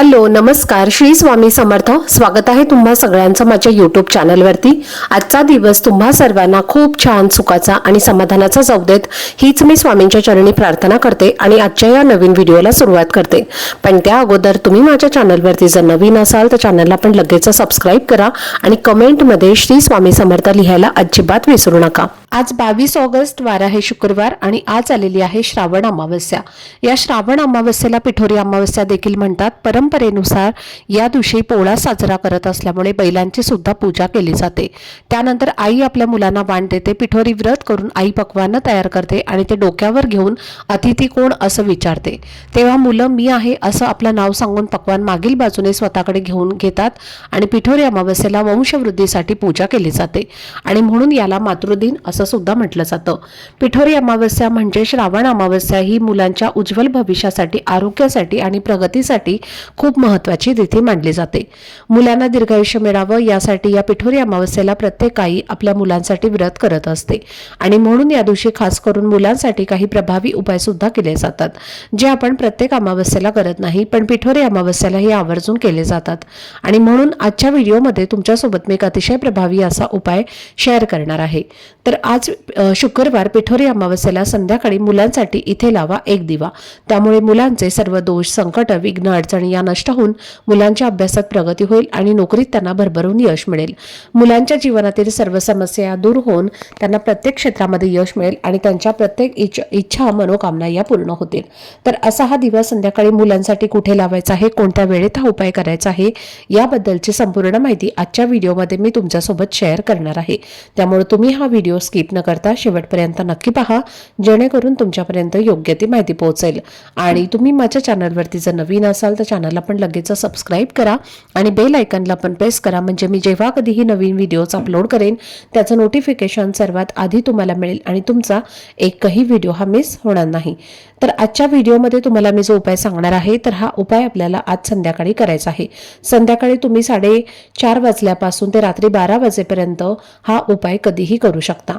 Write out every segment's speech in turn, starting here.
Hello नमस्कार. श्री स्वामी समर्थ. स्वागत आहे तुम्हा सगळ्यांचं माझ्या यूट्यूब चॅनलवरती आजचा दिवस तुम्हा सर्वांना खूप छान सुखाचा आणि समाधानाचा जाऊ देत हीच मी स्वामींच्या चरणी प्रार्थना करते आणि आजच्या या नवीन व्हिडिओला सुरुवात करते. पण त्या अगोदर तुम्ही माझ्या चॅनलवरती जर नवीन असाल तर चॅनलला पण लगेच सबस्क्राईब करा आणि कमेंटमध्ये श्री स्वामी समर्थ लिहायला अजिबात विसरू नका. आज बावीस ऑगस्ट वार आहे शुक्रवार आणि आज आलेली आहे श्रावण अमावस्या. या श्रावण अमावस्येला पिठोरी अमावस्या देखील म्हणतात. परंपरेनुसार या दिवशी पोळा साजरा करत असल्यामुळे बैलांची सुद्धा पूजा केली जाते. त्यानंतर आई आपल्या मुलांना वाण देते पिठोरी व्रत करून आई पक्वानं तयार करते आणि ते डोक्यावर घेऊन अतिथी कोण? असं विचारते. तेव्हा मुलं मी आहे असं आपलं नाव सांगून पकवान मागील बाजूने स्वतःकडे घेऊन घेतात आणि पिठोरी अमावस्येला वंशवृद्धीसाठी पूजा केली जाते आणि म्हणून याला मातृदिन असं सुद्धा म्हटलं जातं. पिठोरी अमावस्या म्हणजे श्रावण अमावस्या ही मुलांच्या उज्ज्वल भविष्यासाठी आरोग्यासाठी आणि प्रगतीसाठी खूप महत्वाची तिथी मानली जाते. मुलांना दीर्घायुष्य मिळावं यासाठी या पिठोरी अमावस्येला प्रत्येक आई आपल्या मुलांसाठी व्रत करत असते आणि म्हणून या दिवशी खास करून मुलांसाठी काही प्रभावी उपाय सुद्धा केले जातात जे आपण प्रत्येक अमावस्येला करत नाही पण पिठोरी अमावस्येला हे आवर्जून केले जातात. आणि म्हणून आजच्या व्हिडिओमध्ये तुमच्यासोबत मी एक अतिशय प्रभावी असा उपाय शेअर करणार आहे. तर आज शुक्रवार पिठोरी अमावस्येला संध्याकाळी मुलांसाठी इथे लावा एक दिवा. त्यामुळे मुलांचे सर्व दोष संकट विघ्न अडचणी या नष्ट होऊन मुलांच्या अभ्यासात प्रगती होईल आणि नोकरीत त्यांना भरभरून यश मिळेल. मुलांच्या जीवनातील सर्व समस्या दूर होऊन त्यांना प्रत्येक क्षेत्रामध्ये यश मिळेल आणि त्यांच्या प्रत्येक इच्छा मनोकामना या पूर्ण होतील. तर असा हा दिवा संध्याकाळी मुलांसाठी कुठे लावायचा आहे? कोणत्या वेळेत हा उपाय करायचा आहे? याबद्दलची संपूर्ण माहिती आजच्या व्हिडिओमध्ये मी तुमच्यासोबत शेअर करणार आहे. त्यामुळे तुम्ही हा व्हिडिओ स्किप न करता शेवटपर्यंत नक्की पहा जेणेकरून तुमच्यापर्यंत योग्य ती माहिती पोहोचेल. आणि तुम्ही माझ्या चॅनलवरती जर नवीन असाल तर चॅनलला पण लगेच सबस्क्राईब करा आणि बेल आयकनला पण प्रेस करा. म्हणजे मी जेव्हा कधीही नवीन व्हिडिओज अपलोड करेन त्याचं नोटिफिकेशन सर्वात आधी तुम्हाला मिळेल आणि तुमचा एकही व्हिडिओ हा मिस होणार नाही. तर आजच्या व्हिडिओमध्ये तुम्हाला मी जो उपाय सांगणार आहे तर हा उपाय आपल्याला आज संध्याकाळी करायचा आहे. संध्याकाळी तुम्ही साडेचार वाजल्यापासून ते रात्री बारा वाजेपर्यंत हा उपाय कधीही करू शकता.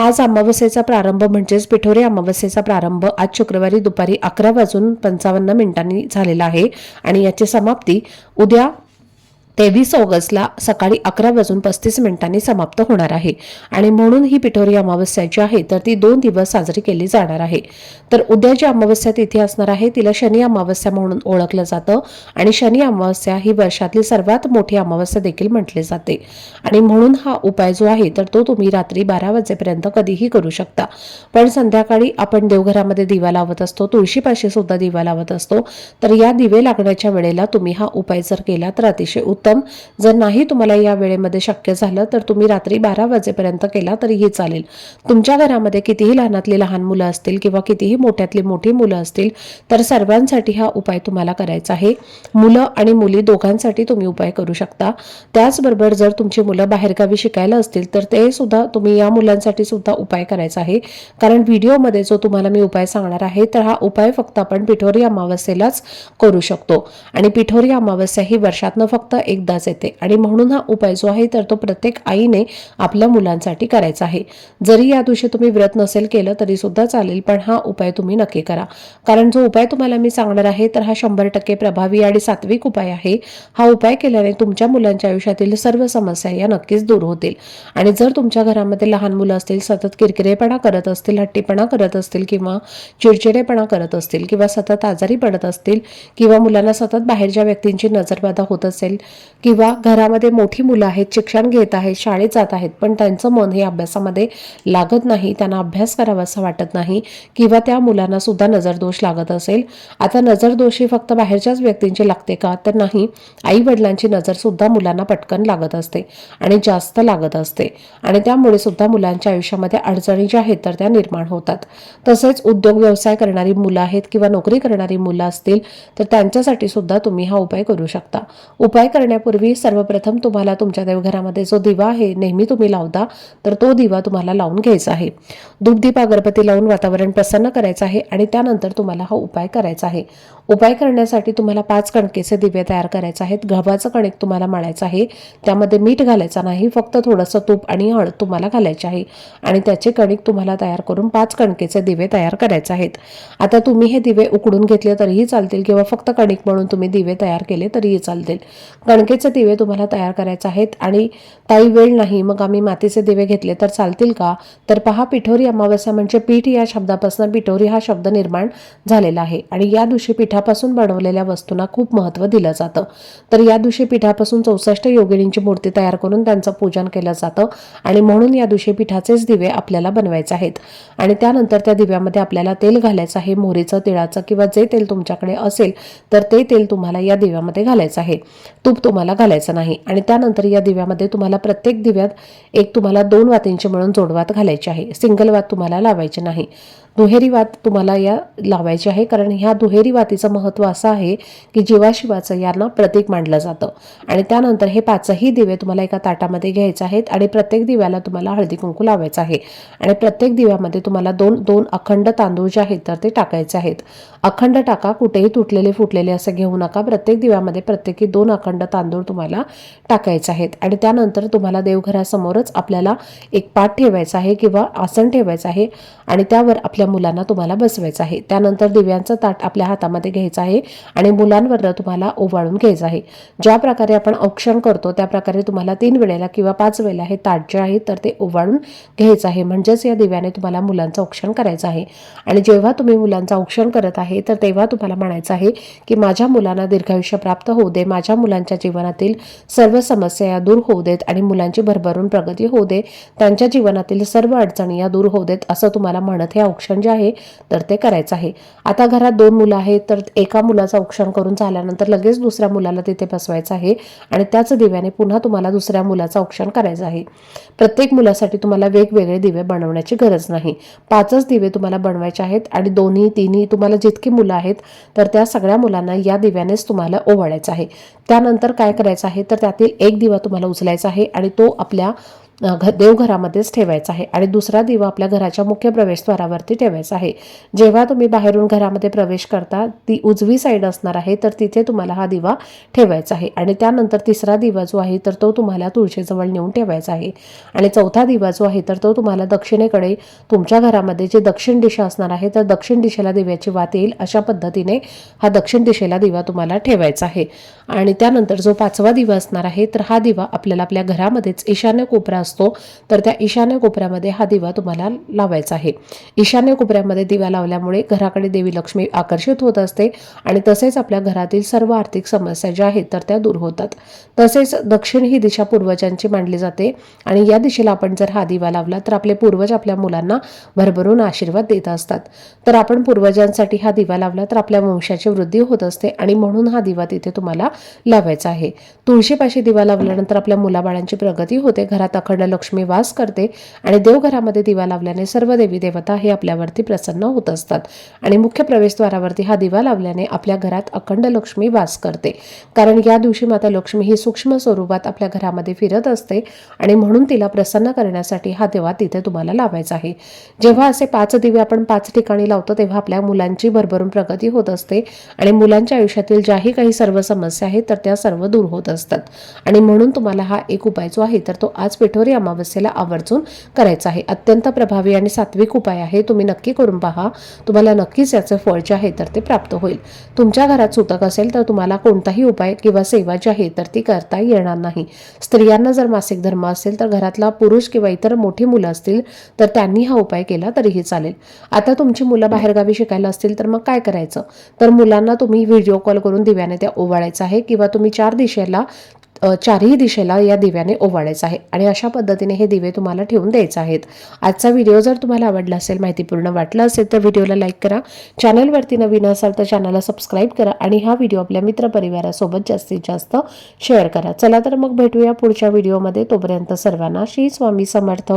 आज अमावस्येचा प्रारंभ म्हणजेच पिठोरी अमावस्येचा प्रारंभ आज शुक्रवारी दुपारी अकरा वाजून पंचावन्न मिनिटांनी झालेला आहे. आणि याची समाप्ती उद्या तेवीस ऑगस्टला सकाळी अकरा वाजून पस्तीस मिनिटांनी समाप्त होणार आहे. आणि म्हणून ही पिठोरी अमावस्या जी आहे तर ती दोन दिवस साजरी केली जाणार आहे. तर उद्या जी अमावस्या तिथे असणार आहे तिला शनी अमावस्या म्हणून ओळखलं जातं. आणि शनी अमावस्या ही वर्षातली सर्वात मोठी अमावस्या देखील म्हटली जाते. आणि म्हणून हा उपाय जो आहे तर तो तुम्ही रात्री बारा वाजेपर्यंत कधीही करू शकता. पण संध्याकाळी आपण देवघरामध्ये दिवा लावत असतो तुळशीपाशी सुद्धा दिवा लावत असतो. तर या दिवे लागण्याच्या वेळेला तुम्ही हा उपाय जर केला तर अतिशय उत्तम जर नाही तुम्हाला या वेळेमध्ये शक्य झालं तर तुम्ही रात्री बारा वाजेपर्यंत केला तरीही चालेल. तुमच्या घरामध्ये कितीही लहानातली लहान मुलं असतील किंवा कितीही मोठ्यातली मोठी मुलं असतील तर सर्वांसाठी हा उपाय तुम्हाला करायचा आहे. मुलं आणि मुली दोघांसाठी तुम्ही उपाय करू शकता. त्याचबरोबर जर तुमची मुलं बाहेरगावी शिकायला असतील तर ते सुद्धा तुम्ही या मुलांसाठी सुद्धा उपाय करायचा आहे. कारण व्हिडिओमध्ये जो तुम्हाला मी उपाय सांगणार आहे तर हा उपाय फक्त आपण पिठोरी अमावस्येलाच करू शकतो. आणि पिठोरी अमावस्या ही वर्षातनं फक्त एकदाच येते. आणि म्हणून हा उपाय जो आहे तर तो प्रत्येक आईने आपल्या मुलांसाठी करायचा आहे. जरी या दिवशी तुम्ही व्रत नसेल केलं तरी सुद्धा चालेल पण हा उपाय तुम्ही नक्की करा. कारण जो उपाय तुम्हाला मी सांगणार आहे तर हा शंभर टक्के प्रभावी आणि सात्विक उपाय आहे. हा उपाय केल्याने तुमच्या मुलांच्या आयुष्यातील सर्व समस्या या नक्कीच दूर होतील. आणि जर तुमच्या घरामध्ये लहान मुलं असतील सतत किरकिरेपणा करत असतील हट्टीपणा करत असतील किंवा चिडचिडेपणा करत असतील किंवा सतत आजारी पडत असतील किंवा मुलांना सतत बाहेरच्या व्यक्तींची नजरबाधा होत असेल किंवा घरामध्ये मोठी मुलं आहेत शिक्षण घेत आहेत शाळेत जात आहेत पण त्यांचं मन हे अभ्यासामध्ये लागत नाही त्यांना अभ्यास करावा असं वाटत नाही किंवा त्या मुलांना सुद्धा नजरदोष लागत असेल. आता नजरदोष ही फक्त बाहेरच्याच व्यक्तींची लागते का? तर नाही. आई वडिलांची नजर सुद्धा मुलांना पटकन लागत असते आणि जास्त लागत असते आणि त्यामुळे सुद्धा मुलांच्या आयुष्यामध्ये अडचणी ज्या आहेत तर त्या निर्माण होतात. तसेच उद्योग व्यवसाय करणारी मुलं आहेत किंवा नोकरी करणारी मुलं असतील तर त्यांच्यासाठी सुद्धा तुम्ही हा उपाय करू शकता. उपाय करण्या करण्यापूर्वी सर्वप्रथम तुम्हाला तुमच्या देवघरामध्ये जो दिवा आहे नेहमी तुम्ही लावता तर तो दिवा तुम्हाला लावून घ्यायचा आहे. धूपदीप अगरबत्ती लावून वातावरण प्रसन्न करायचं आहे आणि त्यानंतर तुम्हाला हा उपाय करायचा आहे. उपाय करण्यासाठी तुम्हाला पाच कणकेचे दिवे तयार करायचे आहेत. गव्हाचं कणिक तुम्हाला मळायचं आहे. त्यामध्ये मीठ घालायचं नाही. फक्त थोडंसं तूप आणि हळद तुम्हाला घालायचे आहे. आणि त्याचे कणिक तुम्हाला तयार करून पाच कणकेचे दिवे तयार करायचे आहेत. आता तुम्ही हे दिवे उकडून घेतले तरीही चालतील किंवा फक्त कणिक म्हणून तुम्ही दिवे तयार केले तरीही चालतील. कणकेचे दिवे तुम्हाला तयार करायचे आहेत आणि ताई वेळ नाही मग आम्ही मातीचे दिवे घेतले तर चालतील का? तर पहा पिठोरी अमावस्या म्हणजे पीठ या शब्दापासून पिठोरी हा शब्द निर्माण झालेला आहे आणि या दिवशी पिठापासून बनवलेल्या वस्तूंना खूप महत्त्व दिलं जातं. तर या दिवशी पिठापासून चौसष्ट योगिनींची मूर्ती तयार करून त्यांचं पूजन केलं जातं आणि म्हणून या दिवशी पिठाचेच दिवे आपल्याला बनवायचे आहेत. आणि त्यानंतर त्या दिव्यामध्ये आपल्याला तेल घालायचं आहे मोहरीचं तिळाचं किंवा जे तेल तुमच्याकडे असेल तर ते तेल तुम्हाला या दिव्यामध्ये घालायचं आहे. तूप तुम्हाला घालायचं नाही. आणि त्यानंतर या दिव्यामध्ये तुम्हाला प्रत्येक दिव्यात एक तुम्हाला दोन वातींची मिळून जोडवात घालायची आहे. सिंगल वात तुम्हाला लावायची नाही. दुहेरी वात तुम्हाला या लावायची आहे. कारण ह्या दुहेरी वातीचं महत्त्व असं आहे की जीवाशिवाचं यांना प्रतीक मानलं जातं. आणि त्यानंतर हे पाचही दिवे तुम्हाला एका ताटामध्ये घ्यायचे आहेत आणि प्रत्येक दिव्याला तुम्हाला हळदी कुंकू लावायचं आहे. आणि प्रत्येक दिव्यामध्ये तुम्हाला दोन दोन अखंड तांदूळ जे आहेत तर ते टाकायचे आहेत. अखंड टाका कुठेही तुटलेले फुटलेले असं घेऊ नका. प्रत्येक दिव्यामध्ये प्रत्येकी दोन अखंड तांदूळ तुम्हाला टाकायचे आहेत. आणि त्यानंतर तुम्हाला देवघरासमोरच आपल्याला एक पाठ ठेवायचा आहे किंवा आसन ठेवायचं आहे. आणि त्यावर आपल्या मुलांना तुम्हाला बसवायचं आहे. त्यानंतर दिव्यांचं ताट आपल्या हातामध्ये घ्यायचं आहे आणि मुलांवर तुम्हाला ओवाळून घ्यायचं आहे. ज्या प्रकारे आपण औक्षण करतो त्या प्रकारे तुम्हाला तीन वेळेला किंवा पाच वेळेला हे ताट जे आहे तर ते ओवाळून घ्यायचं आहे. म्हणजेच या दिव्याने तुम्हाला मुलांचं औक्षण करायचं आहे. आणि जेव्हा तुम्ही मुलांचं औक्षण करत आहे तर तेव्हा तुम्हाला म्हणायचं आहे की माझ्या मुलांना दीर्घायुष्य प्राप्त होऊ दे. माझ्या मुलांच्या जीवनातील सर्व समस्या या दूर होऊ देत आणि मुलांची भरभरून प्रगती होऊ दे. त्यांच्या जीवनातील सर्व अडचणी या दूर होऊ देत असं तुम्हाला म्हणत हे औक्षण जे आहे तर ते करायचं आहे. आता घरात दोन मुलं आहेत तर एका मुलाचं औक्षण करून झाल्यानंतर लगेच दुसऱ्या मुलाला तिथे बसवायचं आहे आणि त्याच दिव्याने पुन्हा तुम्हाला दुसऱ्या मुलाचं औक्षण करायचं आहे. प्रत्येक मुलासाठी तुम्हाला वेगवेगळे दिवे बनवण्याची गरज नाही. पाचच दिवे तुम्हाला बनवायचे आहेत आणि दोन्ही तिन्ही तुम्हाला जितकी मुलं आहेत तर त्या सगळ्या मुलांना या दिव्यानेच तुम्हाला ओवाळायचं आहे. त्यानंतर काय करायचं आहे तर त्यातील एक दिवा तुम्हाला उचलायचा आहे आणि तो आपल्या घ देवघरामध्येच ठेवायचा आहे आणि दुसरा दिवा आपल्या घराच्या मुख्य प्रवेशद्वारावरती ठेवायचा आहे. जेव्हा तुम्ही बाहेरून घरामध्ये प्रवेश करता ती उजवी साईड असणार आहे तर तिथे तुम्हाला हा दिवा ठेवायचा आहे. आणि त्यानंतर तिसरा दिवा जो आहे तर तो तुम्हाला तुळशीजवळ नेऊन ठेवायचा आहे. आणि चौथा दिवा जो आहे तर तो तुम्हाला दक्षिणेकडे तुमच्या घरामध्ये जे दक्षिण दिशा असणार आहे तर दक्षिण दिशेला दिव्याची वात येईल. अशा पद्धतीने हा दक्षिण दिशेला दिवा तुम्हाला ठेवायचा आहे. आणि त्यानंतर जो पाचवा दिवा असणार आहे तर हा दिवा आपल्याला आपल्या घरामध्येच ईशान्य कोपरा असतो तर त्या ईशान्य कोपऱ्यामध्ये हा दिवा तुम्हाला लावायचा आहे. ईशान्य कोपऱ्यामध्ये दिवा लावल्यामुळे घराकडे देवी लक्ष्मी आकर्षित होत असते आणि तसेच आपल्या घरातील सर्व आर्थिक समस्या ज्या आहेत तर त्या दूर होतात. तसेच दक्षिण ही दिशा पूर्वजांची मानली जाते आणि या दिशेला आपण जर हा दिवा लावला तर आपले पूर्वज आपल्या मुलांना भरभरून आशीर्वाद देत असतात. तर आपण पूर्वजांसाठी हा दिवा लावला तर आपल्या वंशाची वृद्धी होत असते आणि म्हणून हा दिवा तिथे तुम्हाला लावायचा आहे. तुळशीपाशी दिवा लावल्यानंतर आपल्या मुलाबाळांची प्रगती होते घरात अखंड लक्ष्मी वास करते आणि देवघरामध्ये दिवा लावल्याने सर्व देवी देवता हे आपल्यावरती प्रसन्न होत असतात. आणि मुख्य प्रवेशद्वारावरती हा दिवा लावल्याने आपल्या घरात अखंड लक्ष्मी वास करते. कारण या दिवशी माता लक्ष्मी ही सूक्ष्म स्वरूपात आपल्या घरामध्ये फिरत असते आणि म्हणून तिला प्रसन्न करण्यासाठी हा दिवा तिथे तुम्हाला लावायचा आहे. जेव्हा असे पाच दिवे आपण पाच ठिकाणी लावतो तेव्हा आपल्या मुलांची भरभरून प्रगती होत असते आणि मुलांच्या आयुष्यातील ज्याही काही सर्व समस्या आहेत तर त्या सर्व दूर होत असतात. आणि म्हणून तुम्हाला हा एक उपाय जो आहे तर तो आज पिठोरी अमावस्येला आवर्जून करायचा आहे. अत्यंत प्रभावी आणि सात्विक उपाय आहे. तुम्ही नक्की करून पहा. तुम्हाला नक्कीच याचं फळ जे आहे तर ते प्राप्त होईल. तुमच्या घरात सुतक असेल तर तुम्हाला कोणताही उपाय किंवा सेवा जी आहे तर ती करता येणार नाही. स्त्रियांना जर मासिक धर्म असेल तर घरातला पुरुष किंवा इतर मोठी मुलं असतील तर त्यांनी हा उपाय केला तरीही चालेल. आता तुमची मुलं बाहेरगावी शिकायला असतील तर मग काय करायचं? तर मुलांना तुम्ही व्हिडिओ कॉल करून दिव्याने त्या ओवाळायचं आहे किंवा तुम्ही चार दिशेला चारही दिशेला या दिव्याने ओवाळायचं आहे. आणि अशा पद्धतीने हे दिवे तुम्हाला ठेवून द्यायचे आहेत. आजचा व्हिडिओ जर तुम्हाला आवडला असेल माहितीपूर्ण वाटला असेल तर व्हिडिओला लाईक करा. चॅनलवरती नवीन असाल तर चॅनलला सबस्क्राईब करा आणि हा व्हिडिओ आपल्या मित्रपरिवारासोबत जास्तीत जास्त शेअर करा. चला तर मग भेटूया पुढच्या व्हिडिओमध्ये. तोपर्यंत सर्वांना श्री स्वामी समर्थ.